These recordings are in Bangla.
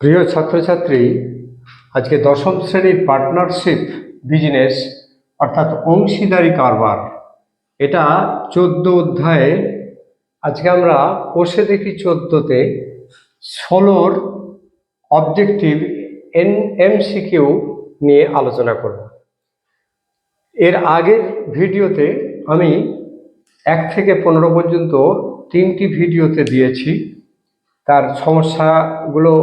প্রিয় ছাত্রছাত্রী, আজকে দশম শ্রেণির পার্টনারশিপ বিজনেস অর্থাৎ অংশীদারি কারবার, এটা চোদ্দ অধ্যায়ে, আজকে আমরা কোষে দেখি চোদ্দোতে ষোলোর অবজেক্টিভ এন, এমসিকিউ নিয়ে আলোচনা করব। এর আগের ভিডিওতে আমি এক থেকে পনেরো পর্যন্ত তিনটি ভিডিওতে দিয়েছি। তার সমস্যাগুলো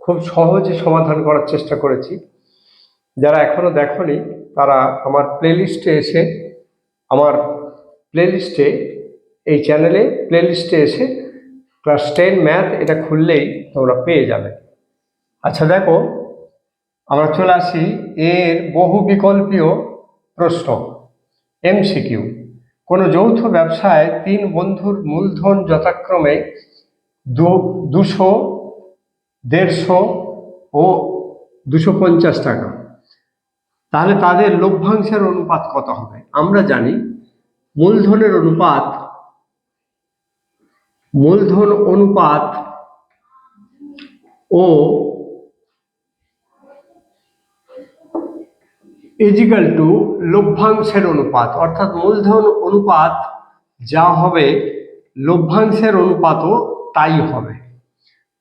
খুব সহজে সমাধান করার চেষ্টা করেছি। যারা এখনও দেখনি, তারা আমার প্লেলিস্টে এসে, আমার প্লেলিস্টে এই চ্যানেলে প্লেলিস্টে এসে ক্লাস টেন ম্যাথ এটা খুললেই তোমরা পেয়ে যাবে। আচ্ছা দেখো, আমরা চলে আসি এর বহু বিকল্পীয় প্রশ্ন এমসিকিউ কোনো যৌথ ব্যবসায় তিন বন্ধুর মূলধন যথাক্রমে দুশো দেড়শো ও দুশো পঞ্চাশ টাকা। তাহলে তাদের লভ্যাংশের অনুপাত কত হবে? আমরা জানি মূলধনের অনুপাত, মূলধন অনুপাত ও ইজিক্যাল টু লভ্যাংশের অনুপাত, অর্থাৎ মূলধন অনুপাত যা হবে, লভ্যাংশের অনুপাতও তাই হবে।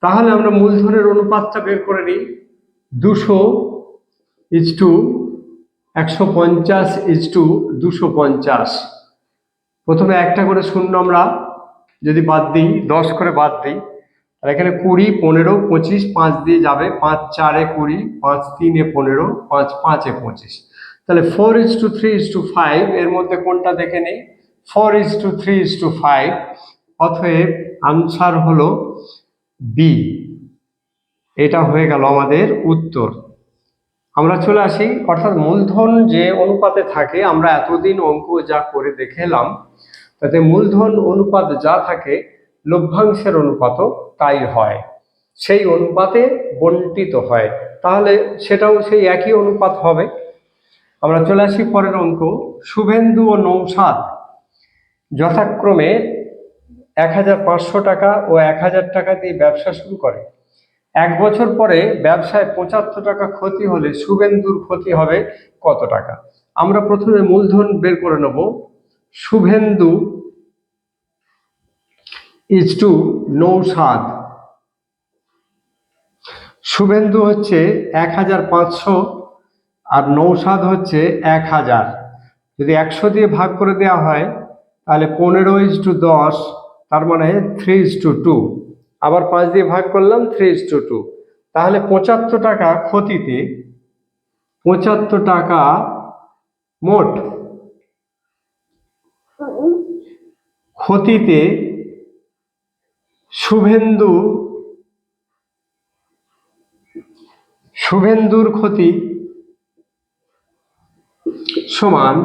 তাহলে আমরা মূলধনের অনুপাতটা বের করে নিই। দুশো ইজ টু একশো পঞ্চাশ ইজ টু দুশো পঞ্চাশ। প্রথমে একটা করে শূন্য আমরা যদি বাদ দিই, দশ করে বাদ দিই, তাহলে এখানে কুড়ি, পনেরো, পঁচিশ, পাঁচ দিয়ে যাবে। পাঁচ, চারে কুড়ি, পাঁচ, তিনে পনেরো, পাঁচ, পাঁচে পঁচিশ। তাহলে four is to three is to five এর মধ্যে কোনটা দেখে নেই? Four is to three is to five অতএব আনসার হলো বি এটা হয়ে গেল আমাদের উত্তর। আমরা চলে আসি, অর্থাৎ মূলধন যে অনুপাতে থাকে, আমরা এতদিন অঙ্ক যা করে দেখে এলাম তাতে মূলধন অনুপাত যা থাকে, লভ্যাংশের অনুপাতও তাই হয়। সেই অনুপাতে বন্টিত হয়। তাহলে সেটাও সেই একই অনুপাত হবে। আমরা চলে আসি পরের অঙ্ক। শুভেন্দু ও নৌসাদ যথাক্রমে এক হাজার পাঁচশো টাকা ও এক হাজার টাকা দিয়ে ব্যবসা শুরু করে। এক বছর পরে ব্যবসায় পঁচাত্তর টাকা ক্ষতি হলে শুভেন্দুর ক্ষতি হবে কত টাকা? আমরা প্রথমে মূলধন বের করে নেব। শুভেন্দু ইজ টু নৌসাদ শুভেন্দু হচ্ছে এক হাজার পাঁচশো আর নৌসাদ হচ্ছে এক হাজার। যদি একশো দিয়ে ভাগ করে দেওয়া হয়, তাহলে পনেরো ইজ টু দশ তার মানে থ্রি ইজ টু টু আবার পাঁচ দিয়ে ভাগ করলাম থ্রি ইজ টু টু তাহলে পঁচাত্তর টাকা ক্ষতিতে, পঁচাত্তর টাকা মোট ক্ষতিতে শুভেন্দু, শুভেন্দুর ক্ষতি সমান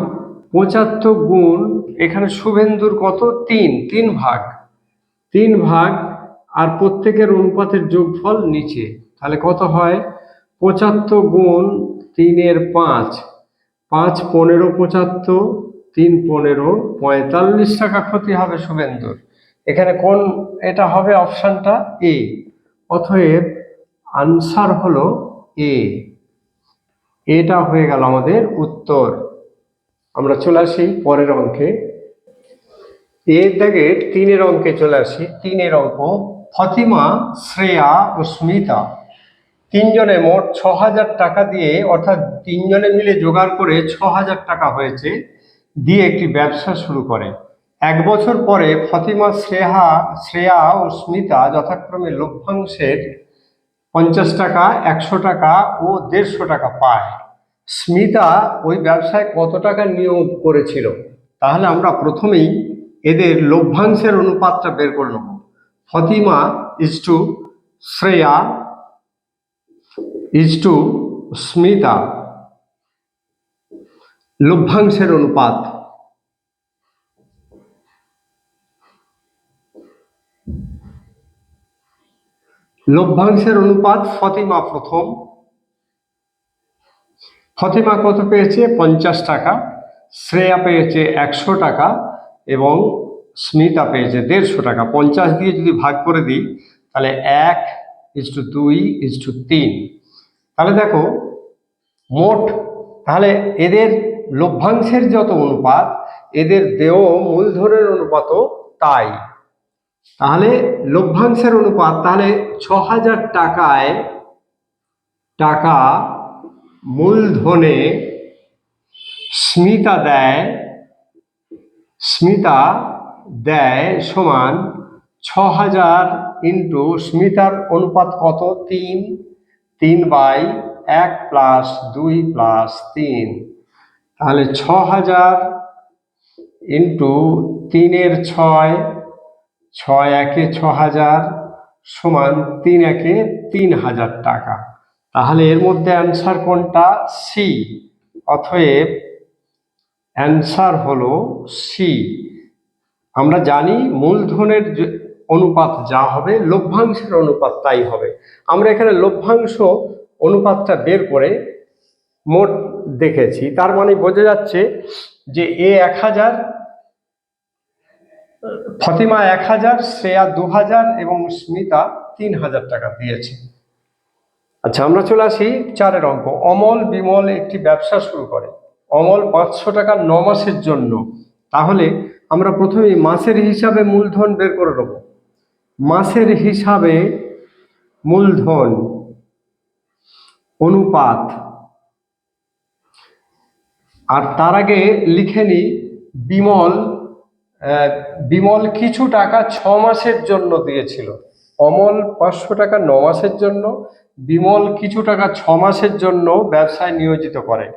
পঁচাত্তর গুণ এখানে শুভেন্দুর কত? তিন তিন ভাগ। তিন ভাগ আর প্রত্যেকের অনুপাতের যোগফল নিচে। তাহলে কত হয়? পঁচাত্তর গুণ তিনের পাঁচ। পাঁচ পনেরো পঁচাত্তর, তিন পনেরো, পঁয়তাল্লিশ টাকা ক্ষতি হবে শুভেন্দুর। এখানে কোন এটা হবে অপশানটা? এ। অতএব আনসার হলো এ। এটা হয়ে গেল আমাদের উত্তর। আমরা চলে আসি পরের অঙ্কে। এর দাগে তিনের অঙ্কে চলে আসি তিনের অঙ্ক ফতিমা শ্রেয়া ও স্মিতা তিনজনে মোট ছ হাজার টাকা দিয়ে, অর্থাৎ তিনজনে মিলে জোগাড় করে ছ হাজার টাকা হয়েছে, দিয়ে একটি ব্যবসা শুরু করে। এক বছর পরে ফতিমা শ্রেহা শ্রেয়া ও স্মিতা যথাক্রমে লভ্যাংশের পঞ্চাশ টাকা, একশো টাকা ও দেড়শো টাকা পায়। স্মিতা ওই ব্যবসায় কত টাকা নিয়োগ করেছিল? তাহলে আমরা প্রথমেই এদের লভ্যাংশের অনুপাতটা বের করে নেব। Fatima is to Shreya is to Smita. লভ্যাংশের অনুপাত। লভ্যাংশের অনুপাত ফতিমা প্রথম। ফতিমা কত পেয়েছে? পঞ্চাশ টাকা। শ্রেয়া পেয়েছে একশো টাকা। এবং স্মিতা পেয়েছে দেড়শো টাকা। পঞ্চাশ দিয়ে যদি ভাগ করে দিই, তাহলে এক ইজ টু দুই ইজ টু তিন। তাহলে দেখো, মোট, তাহলে এদের লভ্যাংশের যত অনুপাত, এদের দেহ মূলধনের অনুপাতও তাই। তাহলে লভ্যাংশের অনুপাত, তাহলে ছ হাজার টাকায় টাকা মূলধনে স্মিতা দেয় স্মিতা দেয় সমান ছ হাজার ইন্টু স্মিতার অনুপাত কত? তিন। তিন বাই এক প্লাস দুই প্লাস তিন। তাহলে ছ হাজার ইন্টু তিনের ছয় ছয় একে ছ হাজার সমান তিন একে তিন হাজার টাকা। তাহলে এর মধ্যে অ্যান্সার কোনটা? সি অতএব অ্যান্সার হলো সি আমরা জানি মূলধনের অনুপাত যা হবে, লভ্যাংশের অনুপাত তাই হবে। আমরা এখানে লভ্যাংশ অনুপাতটা বের করে মোট দেখেছি। তার মানে বোঝা যাচ্ছে যে এ এক হাজার, ফতিমা এক হাজার, শ্রেয়া দু হাজার এবং স্মিতা তিন হাজার টাকা দিয়েছে। আচ্ছা আমরা চলে আসি চারের অঙ্ক। অমল বিমল একটি ব্যবসা শুরু করে। অমল পাঁচশো টাকা ন মাসের জন্য। তাহলে আমরা প্রথমেই মাসের হিসাবে মূলধন বের করে নেব। মাসের হিসাবে মূলধন অনুপাত। আর তার আগে লিখে নি বিমল বিমল কিছু টাকা ছ মাসের জন্য দিয়েছিল। অমল পাঁচশো টাকা ন মাসের জন্য, বিমল কিছু টাকা ছ মাসের জন্য ব্যবসায় নিয়োজিত করে।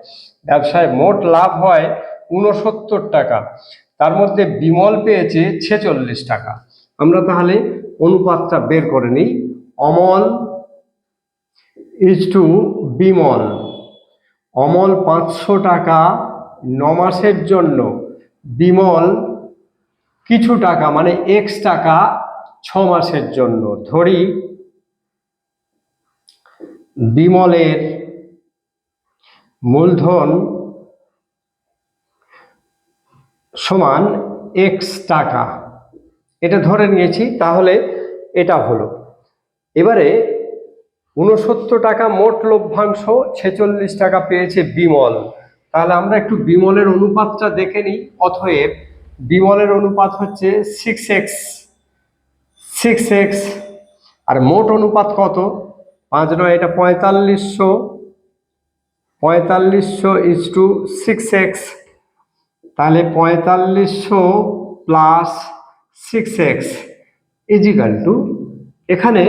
ব্যবসায় মোট লাভ হয় উনসত্তর টাকা। তার মধ্যে বিমল পেয়েছে ছেচল্লিশ টাকা। আমরা তাহলে অনুপাতটা বের করে নিই। Amal is to Bimal. Amal পাঁচশো টাকা ন মাসের জন্য। বিমল কিছু টাকা মানে এক্স টাকা ছ মাসের জন্য ধরি বিমলের মূলধন সমান এক্স টাকা। এটা ধরে নিয়েছি, তাহলে এটা হলো। এবারে উনসত্তর টাকা মোট লভ্যাংশ, ছেচল্লিশ টাকা পেয়েছে বিমল। তাহলে আমরা একটু বিমলের অনুপাতটা দেখে নিই, অতএব বিমলের অনুপাত হচ্ছে সিক্স এক্স সিক্স এক্স আর মোট অনুপাত কত? পাঁচ নয়, এটা পঁয়তাল্লিশশো। পঁয়তাল্লিশশো ইজ টু সিক্স এক্স তাহলে পঁয়তাল্লিশশো plus six x is equal to এখানে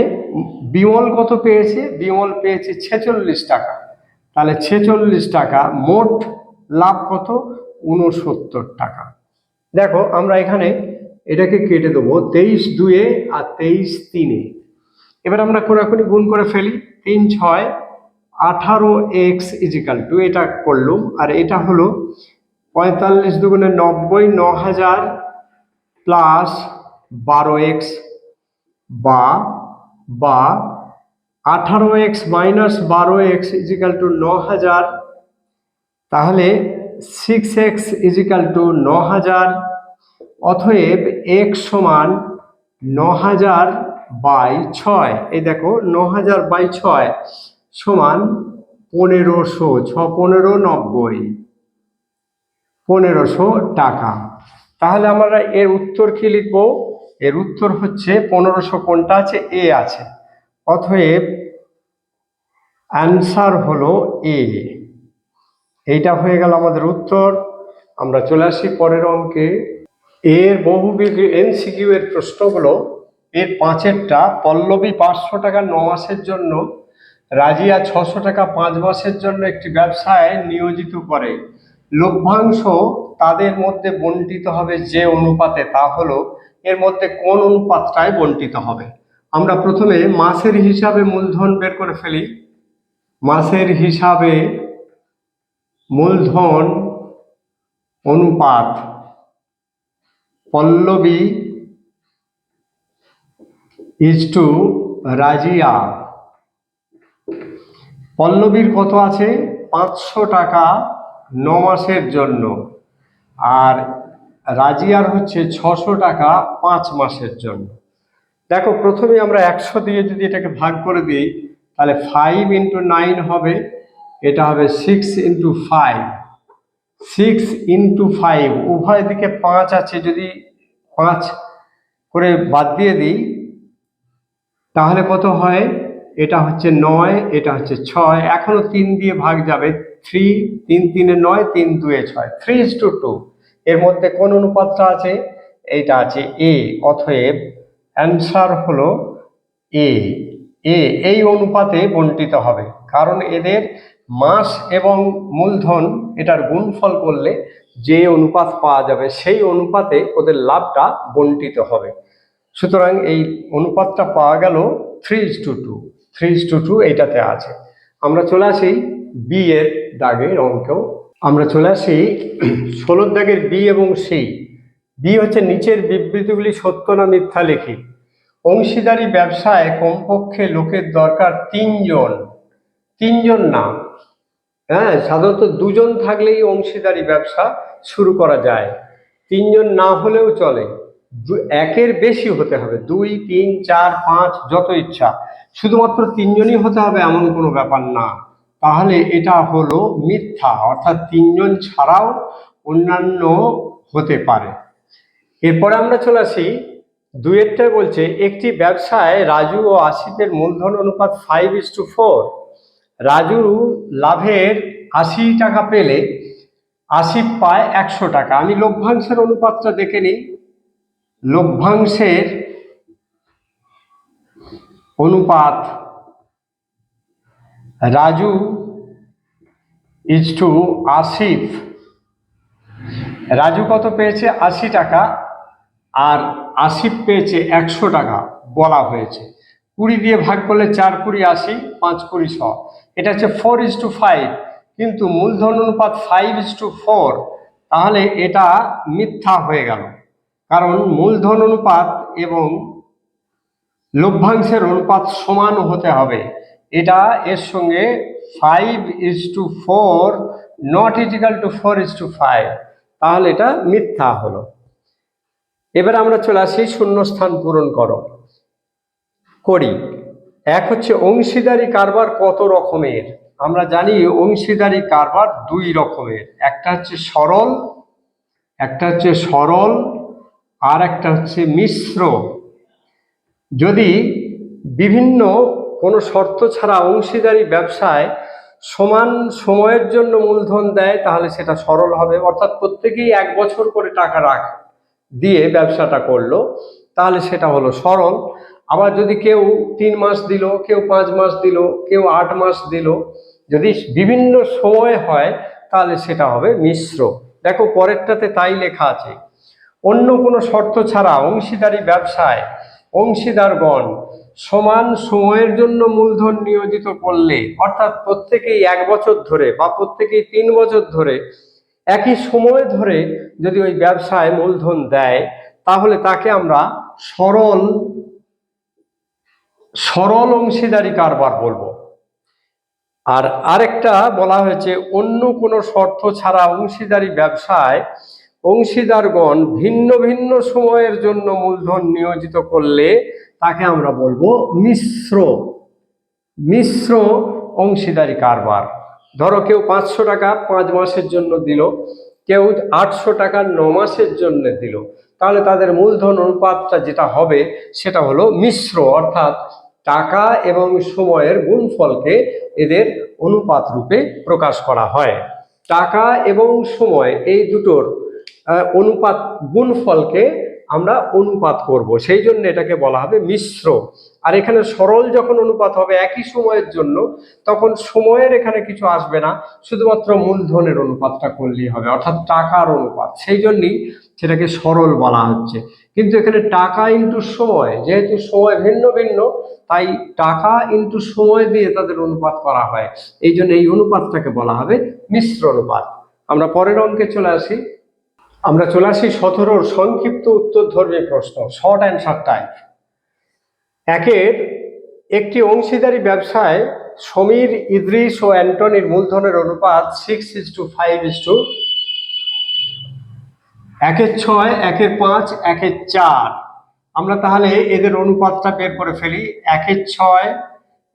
বিমল কত পেয়েছে? বিমল পেয়েছে ছেচল্লিশ টাকা। তাহলে ছেচল্লিশ টাকা, মোট লাভ কত? উনসত্তর টাকা। দেখো, আমরা এখানে এটাকে কেটে দেবো তেইশ দুয়ে আর তেইশ তিনে। এবার আমরা কোনাকুনি গুণ করে ফেলি। তিন, ছয়, আঠারো এক্স ইজিক্যাল টু এটা করলুম। আর এটা হলো পঁয়তাল্লিশ দুগুণে নব্বই ন হাজার প্লাস বারো এক্স বা বা আঠারো এক্স মাইনাস বারো এক্স ইজিক্যাল টু ন হাজার তাহলে সিক্স এক্স ইজিক্যাল টু ন হাজার অতএব এক্স সমান ন হাজার বাই ছয়। এই দেখো ন হাজার বাই ছয় সমান পনেরোশো ছ পনেরো নব্বই, পনেরোশো টাকা। তাহলে আমরা এর উত্তর কি লিখব? এর উত্তর হচ্ছে পনেরোশো কোনটা আছে? এ আছে। অতএব অ্যান্সার হলো এ। এইটা হয়ে গেল আমাদের উত্তর। আমরা চলে আসি পরের অঙ্কে। এর বহু এনসিকিউ এর প্রশ্ন প্রশ্নগুলো এর পাঁচেরটা পল্লবী পাঁচশো টাকা ন মাসের জন্য, রাজিয়া ছশো টাকা পাঁচ মাসের জন্য একটি ব্যবসায় নিয়োজিত করে। লভ্যাংশ তাদের মধ্যে বন্টিত হবে যে অনুপাতে, তা হলো এর মধ্যে কোন অনুপাতটায় বন্টিত হবে। আমরা প্রথমে মাসের হিসাবে মূলধন বের করে ফেলি। মাসের হিসাবে মূলধন অনুপাত পল্লবী ইজ টু রাজিয়া। পল্লবীর কত আছে? পাঁচশো টাকা ন মাসের জন্য। আর রাজিয়ার হচ্ছে ছশো টাকা পাঁচ মাসের জন্য। দেখো, প্রথমে আমরা একশো দিয়ে যদি এটাকে ভাগ করে দিই, তাহলে ফাইভ ইন্টু নাইন হবে। এটা হবে six into five six into five উভয় দিকে পাঁচ আছে, যদি পাঁচ করে বাদ দিয়ে দিই, তাহলে কত হয়? এটা হচ্ছে নয়, এটা হচ্ছে ছয় এখনও তিন দিয়ে ভাগ যাবে থ্রি তিন তিনে নয়, তিন দুয়ে ছয় থ্রি ইস টু টু এর মধ্যে কোন অনুপাতটা আছে? এইটা আছে এ অতএব অ্যান্সার হলো এ এ এই অনুপাতে বন্টিত হবে, কারণ এদের মাস এবং মূলধন এটার গুণফল করলে যে অনুপাত পাওয়া যাবে, সেই অনুপাতে ওদের লাভটা বন্টিত হবে। সুতরাং এই অনুপাতটা পাওয়া গেল three is to two. Three is to two এইটাতে আছে। আমরা চলে আসি বি এর দাগের অঙ্কেও। আমরা চলে আসি ষোলোর দাগের বি এবং সি বি হচ্ছে নিচের বিবৃতিগুলি সত্য না মিথ্যা লিখি। অংশীদারি ব্যবসায় কমপক্ষে লোকের দরকার তিনজন। তিনজন না। হ্যাঁ সাধারণত দুজন থাকলেই অংশীদারি ব্যবসা শুরু করা যায়। তিনজন না হলেও চলে। একের বেশি হতে হবে। দুই, তিন, চার, পাঁচ, যত ইচ্ছা। শুধুমাত্র তিনজনই হতে হবে এমন কোনো ব্যাপার না। তাহলে এটা হলো মিথ্যা। অর্থাৎ তিনজন ছাড়াও অন্যান্য হতে পারে। এরপরে আমরা চলে আসি। দুয়েরটায় বলছে, একটি ব্যবসায় রাজু ও আসিফের মূলধন অনুপাত five is to four Raju লাভের আশি টাকা পেলে আসিফ পায় একশো টাকা। আমি লভ্যাংশের অনুপাতটা দেখে নিই। লভ্যাংশের অনুপাত রাজু ইজ টু আসিফ। রাজু কত পেয়েছে? আশি টাকা। আর আসিফ পেয়েছে একশো টাকা বলা হয়েছে। কুড়ি দিয়ে ভাগ করলে চার কুড়ি আশি, পাঁচ কুড়ি ছ। এটা হচ্ছে ফোর ইজ টু ফাইভ কিন্তু মূলধন অনুপাত ফাইভ ইজ টু ফোর তাহলে এটা মিথ্যা হয়ে গেল। কারণ মূলধন অনুপাত এবং লভ্যাংশের অনুপাত সমান হতে হবে। এটা এর সঙ্গে five is to four not is equal to four is to five তাহলে এটা মিথ্যা হলো। এবার আমরা চলে আসি শূন্যস্থান পূরণ করো। করি। এক হচ্ছে অংশীদারি কারবার কত রকমের? আমরা জানি অংশীদারি কারবার দুই রকমের। একটা হচ্ছে সরল, একটা হচ্ছে সরল, আর একটা হচ্ছে মিশ্র। যদি বিভিন্ন, কোনো শর্ত ছাড়া অংশীদারি ব্যবসায় সমান সময়ের জন্য মূলধন দেয়, তাহলে সেটা সরল হবে। অর্থাৎ প্রত্যেকেই এক বছর করে টাকা রাখ, দিয়ে ব্যবসাটা করল, তাহলে সেটা হলো সরল। আবার যদি কেউ তিন মাস দিল, কেউ পাঁচ মাস দিল, কেউ আট মাস দিল, যদি বিভিন্ন সময় হয়, তাহলে সেটা হবে মিশ্র। দেখো, পরেরটাতে তাই লেখা আছে। অন্য কোনো শর্ত ছাড়া অংশীদারি ব্যবসায় অংশীদারগণ সমান সময়ের জন্য মূলধন নিয়োজিত করলে, অর্থাৎ প্রত্যেকেই এক বছর ধরে বা প্রত্যেকেই তিন বছর ধরে একই সময় ধরে যদি ওই ব্যবসায় মূলধন দেয়, তাহলে তাকে আমরা সরল সরল অংশীদারি কারবার বলব। আর আরেকটা বলা হয়েছে, অন্য কোনো শর্ত ছাড়া অংশীদারি ব্যবসায় অংশীদারগণ ভিন্ন ভিন্ন সময়ের জন্য মূলধন নিয়োজিত করলে তাকে আমরা বলব মিশ্র মিশ্র অংশীদারি কারবার। ধরো কেউ পাঁচশো টাকা পাঁচ মাসের জন্য দিল, কেউ আটশো টাকা ন মাসের জন্য দিল, তাহলে তাদের মূলধন অনুপাতটা যেটা হবে সেটা হলো মিশ্র, অর্থাৎ টাকা এবং সময়ের গুণফলকে এদের অনুপাত রূপে প্রকাশ করা হয়। টাকা এবং সময় এই দুটোর অনুপাত, গুণফলকে আমরা অনুপাত করব। সেই জন্য এটাকে বলা হবে মিশ্র। আর এখানে সরল যখন অনুপাত হবে একই সময়ের জন্য, তখন সময়ের এখানে কিছু আসবে না। শুধুমাত্র মূলধনের অনুপাতটা করলেই হবে, অর্থাৎ টাকার অনুপাত। সেই জন্যই সেটাকে সরল বলা হচ্ছে। কিন্তু এখানে টাকা ইন্টু সময়, যেহেতু সময় ভিন্ন ভিন্ন, তাই টাকা ইন্টু সময় দিয়ে তাদের অনুপাত করা হয়। এই জন্য এই অনুপাতটাকে বলা হবে মিশ্র অনুপাত। আমরা পরের অঙ্কে চলে আসি। আমরা চলে আসি সতেরোর সংক্ষিপ্ত উত্তর ধর্মী প্রশ্ন শর্ট অ্যান্সার টাইপ একের একটি অংশীদারি ব্যবসায় সমীর ইদ্রিস ও অ্যান্টনির মূলধনের অনুপাত six is to five is to একের ছয়, একের পাঁচ, একের চার। আমরা তাহলে এদের অনুপাতটা বের করে ফেলি। একের ছয়,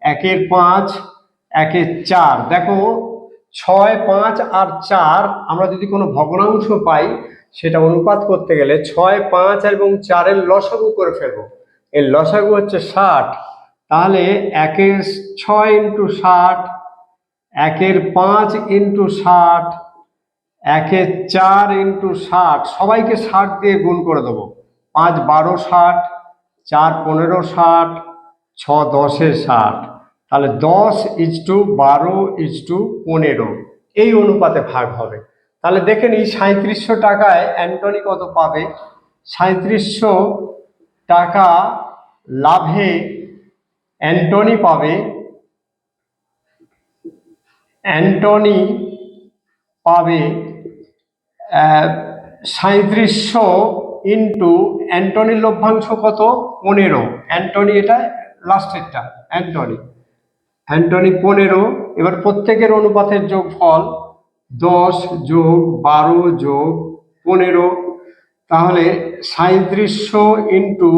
একের পাঁচ, একের চার। দেখো, ছয়, পাঁচ আর চার, আমরা যদি কোনো ভগ্নাংশ পাই, সেটা অনুপাত করতে গেলে ছয়, পাঁচ এবং চারের লসাগু করে ফেলব। এর লসাগু হচ্ছে ষাট। তাহলে একের ছয় ইন্টু ষাট, একের পাঁচ ইন্টু ষাট একের চার ইন্টু ষাট, সবাইকে ষাট দিয়ে গুণ করে দেবো। পাঁচ বারো ষাট, চার পনেরো ষাট, ছ দশে ষাট। তাহলে দশ ইজ টু বারো ইজ টু পনেরো। এই অনুপাতে ভাগ হবে। তাহলে দেখে নিই সাঁত্রিশশো টাকায় অ্যান্টনি কত পাবে? সাঁত্রিশশো টাকা লাভে অ্যান্টনি পাবে। অ্যান্টনি পাবে সাঁত্রিশশো ইন্টু অ্যান্টনির লভ্যাংশ কত? পনেরো। অ্যান্টনি এটা লাস্টেরটা অ্যান্টনি। অ্যান্টনি পনেরো, এবার প্রত্যেকের অনুপাতের যোগফল দশ যোগ বারো যোগ পনেরো। তাহলে সাঁত্রিশশো ইন্টু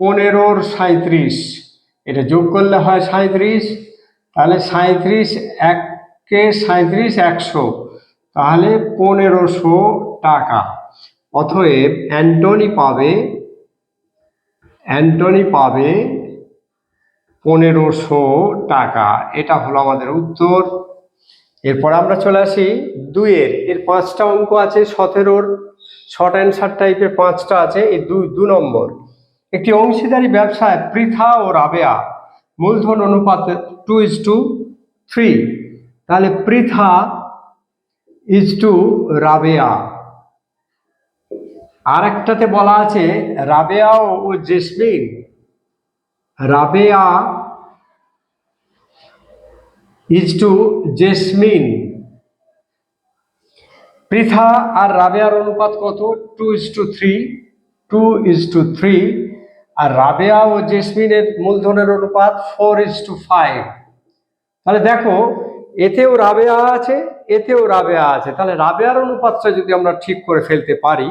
পনেরোর সাঁত্রিশ এটা যোগ করলে হয় সাঁত্রিশ তাহলে সাঁত্রিশ এককে সাঁত্রিশ একশো। তাহলে পনেরোশো টাকা। অতএব অ্যান্টনি পাবে অ্যান্টনি পাবে পনেরোশো টাকা। এটা হলো আমাদের উত্তর। এরপর আমরা চলে আসি দুইয়ের। এর পাঁচটা অঙ্ক আছে সতেরোর। শর্ট অ্যান্সার টাইপের পাঁচটা আছে, এই দুই, দু নম্বর। একটি অংশীদারি ব্যবসায় পৃথা ও রাবেয়া। মূলধন অনুপাত টু ইজ টু থ্রি তাহলে পৃথা ইজ টু রাবেয়া আর একটাতে বলা আছে রাবেয়া ও জেসমিন রাবেয়া ইজ টু জেসমিন পৃথা আর রাবেয়ার অনুপাত কত? Two is to three two is to three আর রাবেয়া ও জেসমিনের মূলধনের অনুপাত ফোর ইজ টু ফাইভ তাহলে দেখো এতেও রাবেয়া আছে, এতেও রাবেয়া আছে। তাহলে রাবেয়ার অনুপাতটা যদি আমরা ঠিক করে ফেলতে পারি,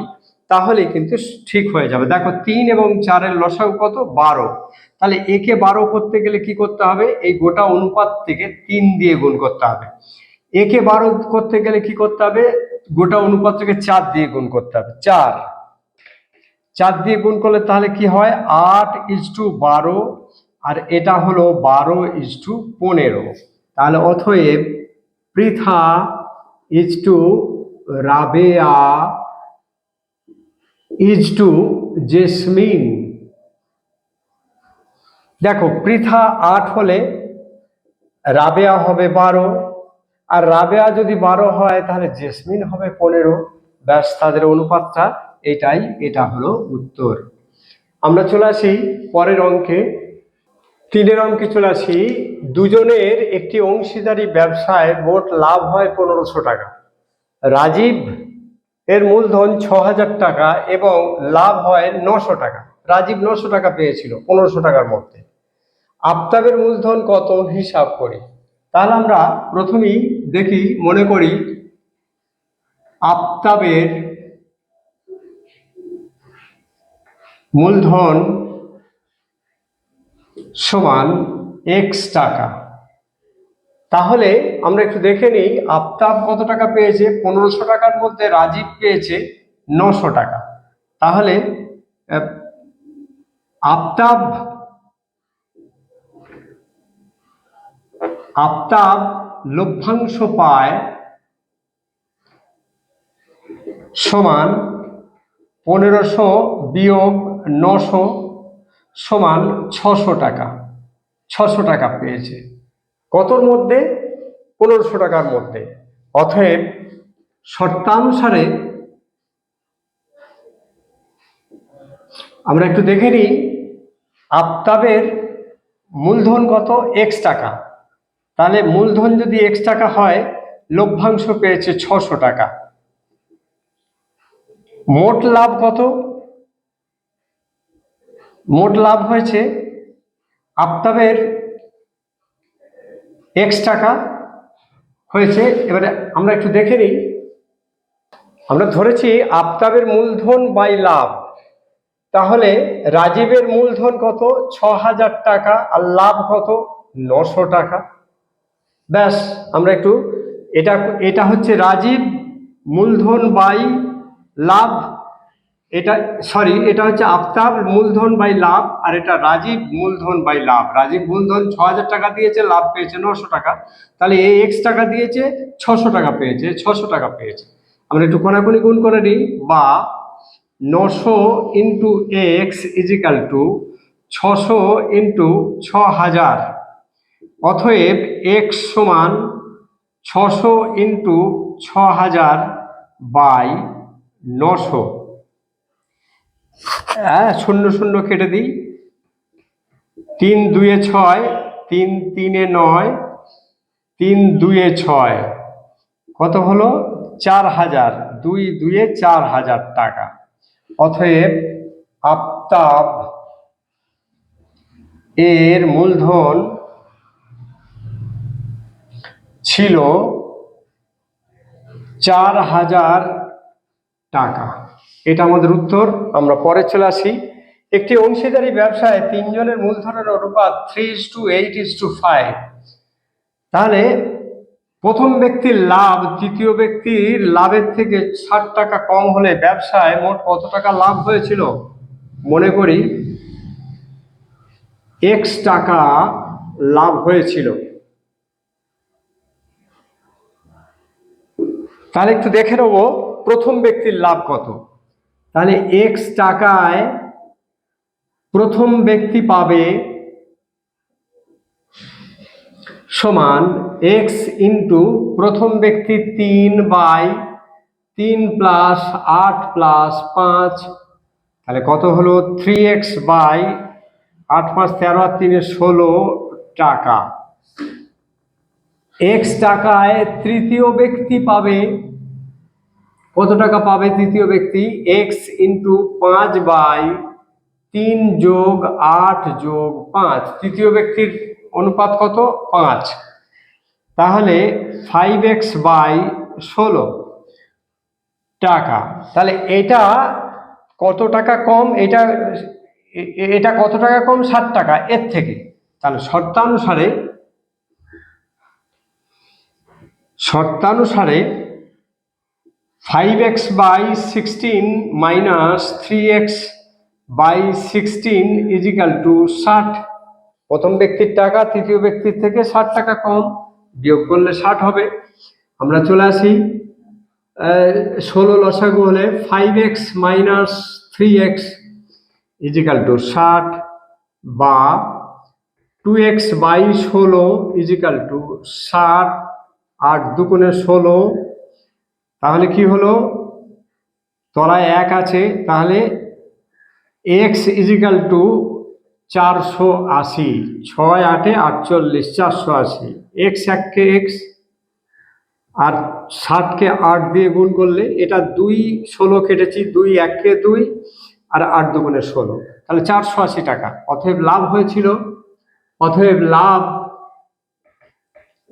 তাহলে কিন্তু ঠিক হয়ে যাবে। দেখো, তিন এবং চারের লসাগু কত? বারো। তাহলে একে বারো করতে গেলে কি করতে হবে? এই গোটা অনুপাত থেকে তিন দিয়ে গুণ করতে হবে। একে বারো করতে গেলে কি করতে হবে? গোটা অনুপাত থেকে চার দিয়ে গুণ করতে হবে। চার। চার দিয়ে গুণ করলে তাহলে কি হয়? আট ইজ টু বারো, আর এটা হলো বারো ইজ টু পনেরো। তাহলে অথয়েব Pritha is to Rabeya is to Jesmin. দেখো, পৃথা আট হলে রাবেয়া হবে বারো, আর রাবেয়া যদি বারো হয় তাহলে জেসমিন হবে পনেরো। ব্যাস, তাদের অনুপাতটা এটাই, এটা হলো উত্তর। আমরা চলে আসি পরের অঙ্কে। তিনের অঙ্কে চলে আসি দুজনের একটি অংশীদারি ব্যবসায় মোট লাভ হয় পনেরোশো টাকা। রাজীব, এর মূলধন ছ হাজার টাকা এবং লাভ হয় নশো টাকা। রাজীব নশো টাকা পেয়েছিল, পনেরোশো টাকার মধ্যে। আফতাবের মূলধন কত, হিসাব করি। তাহলে আমরা প্রথমেই দেখি, মনে করি আফতাবের মূলধন সমান এক্স টাকা। তাহলে আমরা একটু দেখে নিই, আফতাব কত টাকা পেয়েছে? পনেরোশো টাকার মধ্যে রাজীব পেয়েছে নশো টাকা। তাহলে আফতাব আফতাব লভ্যাংশ পায় সমান পনেরোশো বিয়োগ নশো সমান ছশো টাকা। ছশো টাকা পেয়েছে। কতর মধ্যে? পনেরোশো টাকার মধ্যে। অতএব শর্তানুসারে আমরা একটু দেখে নিই, আফতাবের মূলধন কত? এক্স টাকা। তাহলে মূলধন যদি এক্স টাকা হয়, লভ্যাংশ পেয়েছে ছশো টাকা। মোট লাভ কত? মোট লাভ হয়েছে আফতাবের এক্স টাকা হয়েছে। এবারে আমরা একটু দেখে নিই। আমরা ধরেছি আফতাবের মূলধন বাই লাভ। তাহলে রাজীবের মূলধন কত? ছ হাজার টাকা আর লাভ কত? নশো টাকা। ব্যাস, আমরা একটু এটা এটা হচ্ছে রাজীব মূলধন বাই লাভ। এটা সরি এটা হচ্ছে আফতাব মূলধন বাই লাভ আর এটা রাজীব মূলধন বাই লাভ। রাজীব মূলধন ছ হাজার টাকা দিয়েছে, লাভ পেয়েছে নশো টাকা। তাহলে এ এক্স টাকা দিয়েছে, ছশো টাকা পেয়েছে, ছশো টাকা পেয়েছে। আমরা একটু কোনাকুনি গুণ করে নিই। বা নশো into x is equal to ছশো ইন্টু ছ হাজার অতএব এক্স সমান ছশো ইন্টু ছ হাজার বাই নশো। হ্যাঁ শূন্য শূন্য কেটে দিই। তিন, দুয়ে ছয়, তিন, তিনে নয়, তিন, দুয়ে ছয়। কত হলো? চার হাজার। দুই, দুয়ে চার হাজার টাকা। অতএব আফতাব এর মূলধন ছিল চার হাজার টাকা। এটা আমাদের উত্তর। আমরা পরে চলে আসি। একটি অংশীদারি ব্যবসায় তিনজনের মূলধনের অনুপাত three is to eight is to five তাহলে প্রথম ব্যক্তির লাভ তৃতীয় ব্যক্তির লাভের থেকে ষাট টাকা কম হলে ব্যবসায় মোট কত টাকা লাভ হয়েছিল? মনে করি এক্স টাকা লাভ হয়েছিল। তাহলে একটু দেখে নেব প্রথম ব্যক্তির লাভ কত। তাহলে এক্স টাকায় প্রথম ব্যক্তি পাবে সমান এক্স ইন্টু প্রথম ব্যক্তি তিন বাই তিন প্লাস আট প্লাস পাঁচ। তাহলে কত হলো? থ্রি এক্স বাই আট পাঁচ তেরো আর তিনে ষোলো টাকা। এক্স টাকায় তৃতীয় ব্যক্তি পাবে কত টাকা পাবে তৃতীয় ব্যক্তি? এক্স ইন্টু পাঁচ বাই তিন যোগ আট যোগ পাঁচ। তৃতীয় ব্যক্তির অনুপাত কত? পাঁচ। তাহলে ফাইভ এক্স বাই ষোলো টাকা। তাহলে এটা কত টাকা কম? এটা এটা কত টাকা কম? ষাট টাকা। এর থেকে। তাহলে শর্তানুসারে শর্তানুসারে five x by sixteen minus three x by sixteen is equal to ষাট। প্রথম ব্যক্তির টাকা, তৃতীয় ব্যক্তির থেকে ষাট টাকা কম, বিয়োগ করলে ষাট হবে। আমরা চলে আসি। ষোলো লসাগু হলে five x minus three x is equal to ষাট বা টু এক্স বাই ষোলো ইজিক্যাল টু ষাট। আট দুগুণে ষোলো তাহলে কি হলো? তলায় এক আছে, তাহলে এক্স ইজিক্যাল টু চারশো আশি, ছয় আটে আটচল্লিশ, চারশো আশি। এক্স এককে এক্স আর ষাটকে আট দিয়ে গুণ করলে এটা দুই ষোলো কেটেছি, দুই এককে দুই, আর আট দুগুণে ষোলো। তাহলে চারশো আশি টাকা। অতএব লাভ হয়েছিল? অতএব লাভ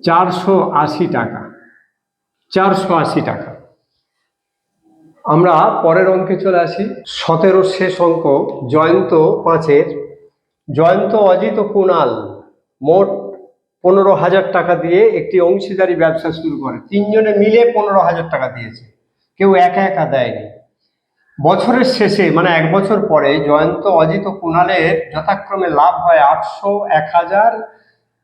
চারশো আশি টাকা। চারশো আশি টাকা। আমরা পরের অঙ্কে চলে আসি। সতেরো শেষ অঙ্ক, জয়ন্ত পাঁচের। জয়ন্ত অজিত কুণাল মোট পনেরো হাজার টাকা দিয়ে একটি অংশীদারি ব্যবসা শুরু করে। তিনজনে মিলে পনেরো হাজার টাকা দিয়েছে। কেউ একা একা দেয়নি। বছরের শেষে মানে এক বছর পরে, জয়ন্ত অজিত কুণালের যথাক্রমে লাভ হয় আটশো এক হাজার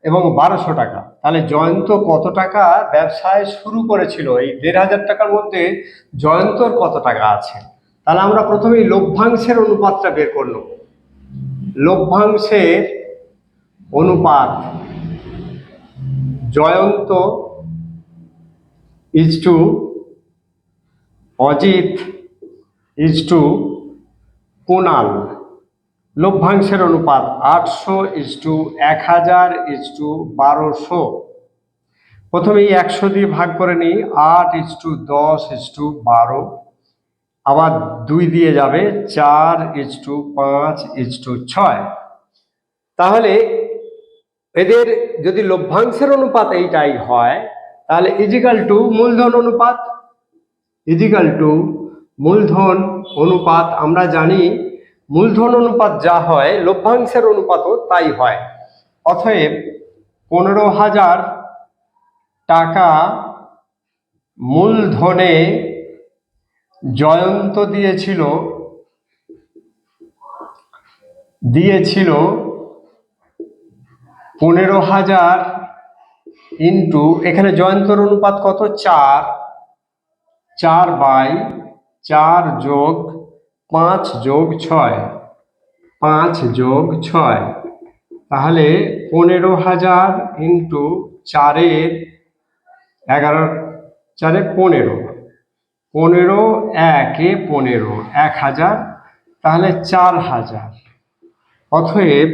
এবং বারোশো টাকা। তাহলে জয়ন্ত কত টাকা? ব্যবসায় শুরু করেছিল। এই দেড় হাজার টাকার মধ্যে জয়ন্তর কত টাকা আছে? তাহলে আমরা প্রথমেই লভ্যাংশের অনুপাতটা বের করল লভ্যাংশের অনুপাত Jayanta is to Ajit is to Kunal লভ্যাংশের অনুপাত আটশো ইজ টু এক হাজার ইজ টু বারোশো। প্রথমেই একশো দিয়ে ভাগ করে নিই, আট ইজ টু দশ ইজ টু বারো। আবার দুই দিয়ে যাবে, চার ইজ টু পাঁচ ইজ টু ছয়। তাহলে এদের যদি লভ্যাংশের অনুপাত এইটাই হয়, তাহলে ইজিক্যাল টু মূলধন অনুপাত। ইজিক্যাল টু মূলধন অনুপাত আমরা জানি মূলধন অনুপাত যা হয়, লভ্যাংশের অনুপাতও তাই হয়। অতএব পনেরো হাজার টাকা মূলধনে জয়ন্ত দিয়েছিল দিয়েছিল পনেরো হাজার ইন্টু, এখানে জয়ন্তর অনুপাত কত? চার। চার বাই চার যোগ পাঁচ যোগ ছয়, পাঁচ যোগ ছয়। তাহলে পনেরো হাজার ইন্টু চারের এগারো, চারে পনেরো। পনেরো একে পনেরো, এক হাজার, তাহলে চার হাজার। অতএব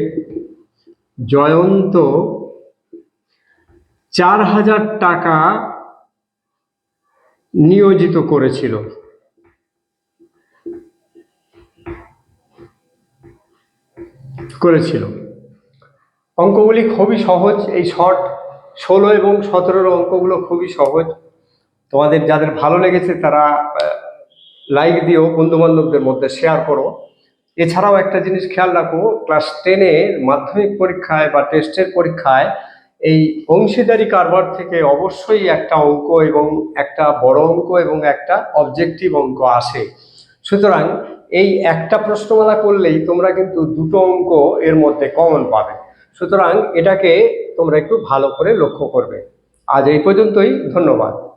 জয়ন্ত চার হাজার টাকা নিয়োজিত করেছিল। করেছিল। অঙ্কগুলি খুবই সহজ, এই শর্ট ষোলো এবং সতেরোর অঙ্কগুলো খুবই সহজ। তোমাদের যাদের ভালো লেগেছে তারা লাইক দিও বন্ধু বান্ধবদের মধ্যে শেয়ার করো। এছাড়াও একটা জিনিস খেয়াল রাখো ক্লাস টেনের মাধ্যমিক পরীক্ষায় বা টেস্টের পরীক্ষায় এই অংশীদারি কারবার থেকে অবশ্যই একটা অঙ্ক এবং একটা বড় অঙ্ক এবং একটা অবজেক্টিভ অঙ্ক আসে। সুতরাং এই একটা প্রশ্নমালা করলেই তোমরা কিন্তু দুটো অঙ্ক এর মধ্যে কমন পাবে। সুতরাং এটাকে তোমরা একটু ভালো করে লক্ষ্য করবে। আজ এই পর্যন্তই, ধন্যবাদ।